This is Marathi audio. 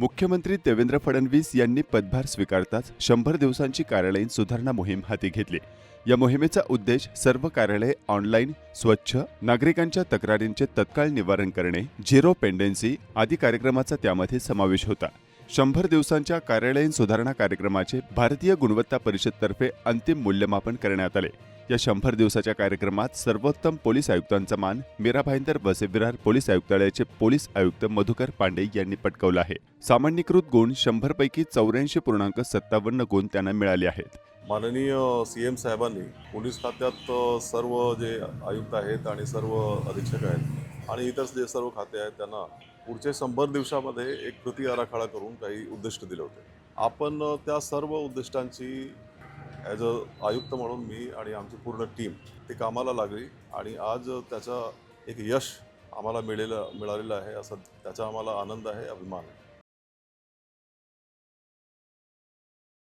मुख्यमंत्री देवेंद्र फडणवीस यांनी पदभार स्वीकारताच शंभर दिवसांची कार्यालयीन सुधारणा मोहीम हाती घेतली. या मोहिमेचा उद्देश सर्व कार्यालये ऑनलाईन स्वच्छ नागरिकांच्या तक्रारींचे तत्काळ निवारण करणे झिरो पेंडेन्सी आदी कार्यक्रमाचा त्यामध्ये समावेश होता. शंभर दिवसांच्या कार्यालयीन सुधारणा कार्यक्रमाचे भारतीय गुणवत्ता परिषदतर्फे अंतिम मूल्यमापन करण्यात आले. या शंभर दिवसाच्या कार्यक्रमात सर्वोत्तम पोलीस आयुक्तांचा मान मीरा भाईंदर वसई पोलीस आयुक्तालयाचे पोलीस आयुक्त मधुकर पांडे यांनी पटकवला आहे. सामान्यीकृत गुण शंभर पैकी चौऱ्याऐंशी पूर्णांक सत्तावन्न गुण त्यांना मिळाले आहेत. माननीय सी एम साहेबांनी पोलीस खात्यात सर्व जे आयुक्त आहेत आणि सर्व अधीक्षक आहेत आणि इतर जे सर्व खाते आहेत त्यांना पुढच्या शंभर दिवसामध्ये एक कृती आराखडा करून काही उद्दिष्ट दिले होते. आपण त्या सर्व उद्दिष्टांची ॲज अ आयुक्त म्हणून मी आणि आमची पूर्ण टीम ती कामाला लागली. आणि आज त्याचा एक यश आम्हाला मिळेलं मिळालेलं आहे असं त्याचा आम्हाला आनंद आहे अभिमान आहे.